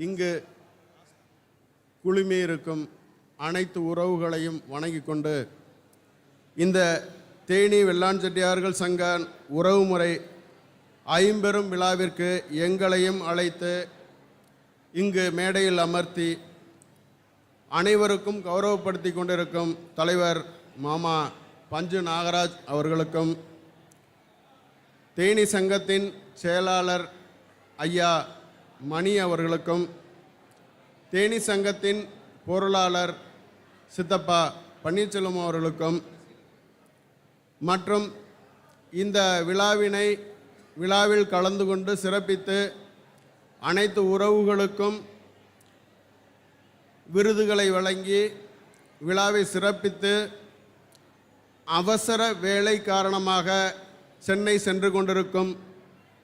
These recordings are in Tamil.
இங்கு குழுமியிருக்கும் அனைத்து உறவுகளையும் வணங்கி கொண்டு இந்த தேனி வெள்ளான் செட்டியார்கள் சங்க உறவுமுறை ஐம்பெரும் விழாவிற்கு எங்களையும் அழைத்து இங்கு மேடையில் அமர்த்தி அனைவருக்கும் கௌரவப்படுத்தி கொண்டிருக்கும் தலைவர் மாமா பஞ்சு நாகராஜ் அவர்களுக்கும் தேனி சங்கத்தின் செயலாளர் ஐயா மணி அவர்களுக்கும் தேனி சங்கத்தின் பொருளாளர் சித்தப்பா பன்னீர்செல்வம் அவர்களுக்கும் மற்றும் இந்த விழாவினை விழாவில் கலந்து கொண்டு சிறப்பித்து அனைத்து உறவுகளுக்கும் விருதுகளை வழங்கி விழாவை சிறப்பித்து அவசர வேலை காரணமாக சென்னை சென்று கொண்டிருக்கும்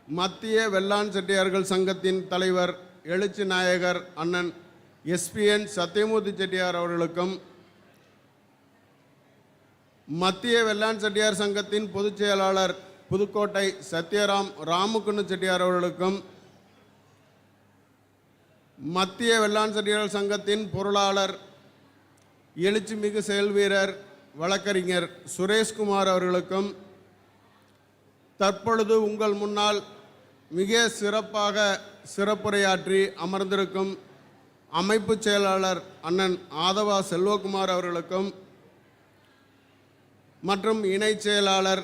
மத்திய வெள்ளாண் செட்டியார்கள் சங்கத்தின் தலைவர் எழுச்சி நாயகர் அண்ணன் எஸ்பிஎன் சத்தியமூர்த்தி செட்டியார் அவர்களுக்கும் மத்திய வெள்ளாண் செட்டியார் சங்கத்தின் பொதுச் செயலாளர் புதுக்கோட்டை சத்யராம் ராமுக்குன்னு செட்டியார் அவர்களுக்கும் மத்திய வெள்ளாண் செட்டியார் சங்கத்தின் பொருளாளர் எழுச்சிமிகு செயல்வீரர் வழக்கறிஞர் சுரேஷ்குமார் அவர்களுக்கும் தற்பொழுது உங்கள் முன்னால் மிக சிறப்பாக சிறப்புரையாற்றி அமர்ந்திருக்கும் அமைப்பு செயலாளர் அண்ணன் ஆதவா செல்வகுமார் அவர்களுக்கும் மற்றும் இணை செயலாளர்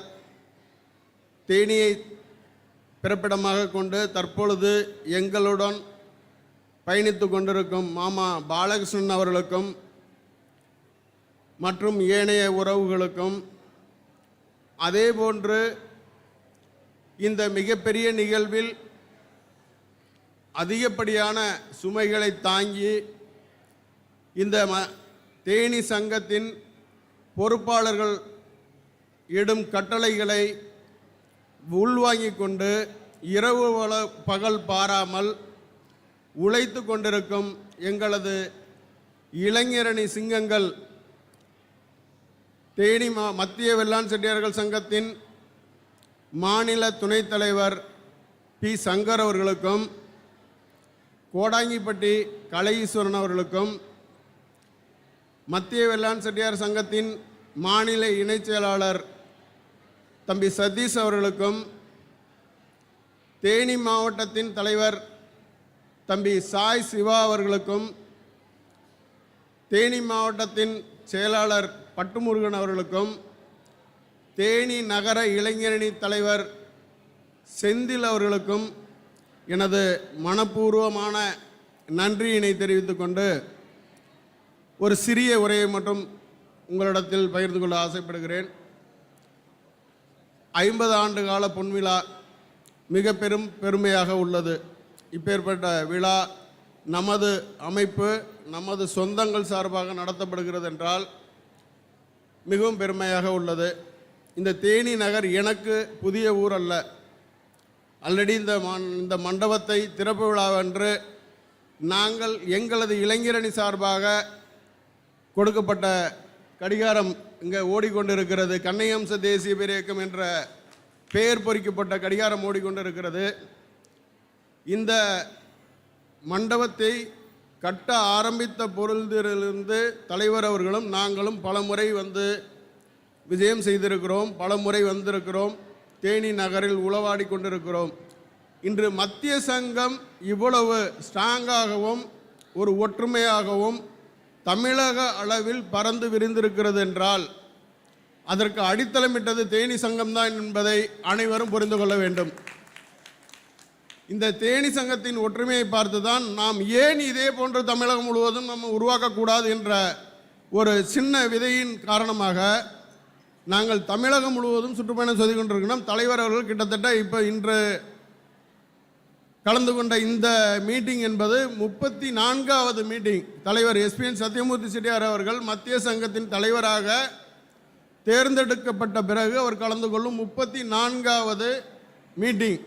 தேனியை பிறப்பிடமாக கொண்டு தற்பொழுது எங்களுடன் பயணித்து கொண்டிருக்கும் மாமா பாலகிருஷ்ணன் அவர்களுக்கும் மற்றும் ஏனைய உறவுகளுக்கும் அதேபோன்று இந்த மிகப்பெரிய நிகழ்வில் அதிகப்படியான சுமைகளை தாங்கி இந்த ம தேனி சங்கத்தின் பொறுப்பாளர்கள் இடும் கட்டளைகளை உள்வாங்கி கொண்டு இரவு வள பகல் பாராமல் உழைத்து கொண்டிருக்கும் எங்களது இளைஞரணி சிங்கங்கள் தேனி மா மத்திய வெள்ளாண் செட்டியார்கள் சங்கத்தின் மாநில துணைத் தலைவர் பி. சங்கர் அவர்களுக்கும் கோடாங்கிப்பட்டி கலை ஈஸ்வரன் அவர்களுக்கும் மத்திய வெள்ளாண் செட்டியார் சங்கத்தின் மாநில இணைச் செயலாளர் தம்பி சதீஷ் அவர்களுக்கும் தேனி மாவட்டத்தின் தலைவர் தம்பி சாய் சிவா அவர்களுக்கும் தேனி மாவட்டத்தின் செயலாளர் பட்டுமுருகன் அவர்களுக்கும் தேனி நகர இளைஞரணி தலைவர் செந்தில் அவர்களுக்கும் எனது மனப்பூர்வமான நன்றியினை தெரிவித்து கொண்டு ஒரு சிறிய உரையை மட்டும் உங்களிடத்தில் பகிர்ந்து கொள்ள ஆசைப்படுகிறேன். ஐம்பது ஆண்டு கால பொன்விழா மிக பெரும் பெருமையாக உள்ளது. இப்பேற்பட்ட விழா நமது அமைப்பு நமது சொந்தங்கள் சார்பாக நடத்தப்படுகிறது என்றால் மிகவும் பெருமையாக உள்ளது. இந்த தேனி நகர் எனக்கு புதிய ஊர் அல்ல ஆல்ரெடி இந்த மண் இந்த மண்டபத்தை திறப்பு விழாவன்று நாங்கள் எங்களது இளைஞரணி சார்பாக கொடுக்கப்பட்ட கடிகாரம் இங்கே ஓடிக்கொண்டிருக்கிறது. கண்ணையம்ச தேசிய பேரியக்கம் என்ற பெயர் பொறிக்கப்பட்ட கடிகாரம் ஓடிக்கொண்டிருக்கிறது. இந்த மண்டபத்தை கட்ட ஆரம்பித்த பொருளிலிருந்து தலைவர் அவர்களும் நாங்களும் பலமுறை வந்து விஜயம் செய்திருக்கிறோம் பலமுறை வந்திருக்கிறோம் தேனி நகரில் உளவாடி கொண்டிருக்கிறோம். இன்று மத்திய சங்கம் இவ்வளவு ஸ்ட்ராங்காகவும் ஒரு ஒற்றுமையாகவும் தமிழக அளவில் பறந்து விரிந்திருக்கிறது என்றால் அதற்கு அடித்தளமிட்டது தேனி சங்கம்தான் என்பதை அனைவரும் புரிந்து கொள்ள வேண்டும். இந்த தேனி சங்கத்தின் ஒற்றுமையை பார்த்து தான் நாம் ஏன் இதே போன்று தமிழகம் முழுவதும் நம்ம உருவாக்கக்கூடாது என்ற ஒரு சின்ன விதையின் காரணமாக நாங்கள் தமிழகம் முழுவதும் சுற்றுப்பயணம் செய்து கொண்டிருக்கிறோம். தலைவர் அவர்கள் கிட்டத்தட்ட இப்போ இன்று கலந்து கொண்ட இந்த மீட்டிங் என்பது முப்பத்தி நான்காவது மீட்டிங். தலைவர் எஸ்பிஎன் சத்யமூர்த்தி செட்டியார் அவர்கள் மத்திய சங்கத்தின் தலைவராக தேர்ந்தெடுக்கப்பட்ட பிறகு அவர் கலந்து கொள்ளும் முப்பத்தி நான்காவது மீட்டிங்.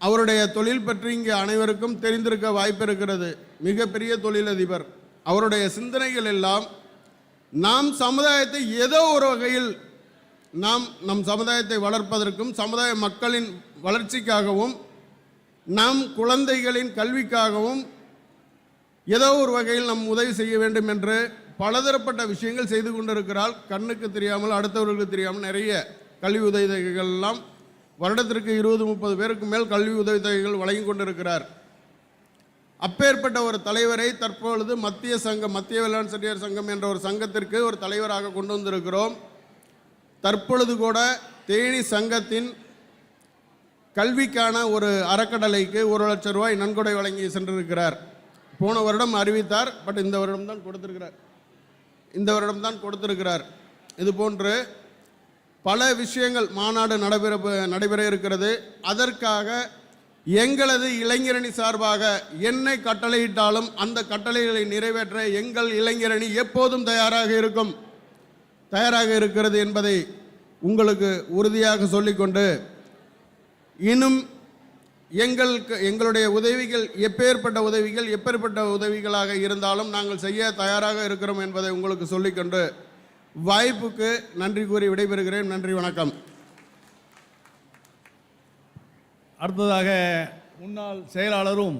அவருடைய தொழில் பற்றி இங்கே அனைவருக்கும் தெரிந்திருக்க வாய்ப்பு இருக்கிறது. மிகப்பெரிய தொழிலதிபர். அவருடைய சிந்தனைகள் எல்லாம் நாம் சமுதாயத்தை ஏதோ ஒரு வகையில் நாம் நம் சமுதாயத்தை வளர்ப்பதற்கும் சமுதாய மக்களின் வளர்ச்சிக்காகவும் நம் குழந்தைகளின் கல்விக்காகவும் ஏதோ ஒரு வகையில் நம் உதவி செய்ய வேண்டும் என்று பலதரப்பட்ட விஷயங்கள் செய்து கொண்டிருக்கிறாள் கண்ணுக்கு தெரியாமல் அடுத்தவர்களுக்கு தெரியாமல் நிறைய கல்வி உதவித்தொகைகள் எல்லாம் வருடத்திற்கு இருபது முப்பது பேருக்கு மேல் கல்வி உதவித்தொகைகள் வழங்கி கொண்டிருக்கிறார். அப்பேற்பட்ட ஒரு தலைவரை தற்பொழுது மத்திய சங்கம் மத்திய வேளாண் செட்டியார் சங்கம் என்ற ஒரு சங்கத்திற்கு ஒரு தலைவராக கொண்டு வந்திருக்கிறோம். தற்பொழுது கூட தேனி சங்கத்தின் கல்விக்கான ஒரு அறக்கட்டளைக்கு ஒரு லட்சம் ரூபாய் நன்கொடை வழங்கி சென்றிருக்கிறார். போன வருடம் அறிவித்தார் பட் இந்த வருடம் தான் கொடுத்திருக்கிறார். இந்த வருடம் தான் கொடுத்திருக்கிறார். இது போன்று பல விஷயங்கள் மாநாடு நடைபெற நடைபெற இருக்கிறது. அதற்காக எங்களது இளைஞரணி சார்பாக என்னை கட்டளையிட்டாலும் அந்த கட்டளைகளை நிறைவேற்ற எங்கள் இளைஞரணி எப்போதும் தயாராக இருக்கும். தயாராக இருக்கிறது என்பதை உங்களுக்கு உறுதியாக சொல்லிக்கொண்டு இன்னும் எங்களுக்கு எங்களுடைய உதவிகள் எப்பேற்பட்ட உதவிகள் எப்பேற்பட்ட உதவிகளாக இருந்தாலும் நாங்கள் செய்ய தயாராக இருக்கிறோம் என்பதை உங்களுக்கு சொல்லிக்கொண்டு வாய்ப்புக்கு நன்றி கூறி விடைபெறுகிறேன். நன்றி வணக்கம். அடுத்ததாக முன்னாள் செயலாளரும்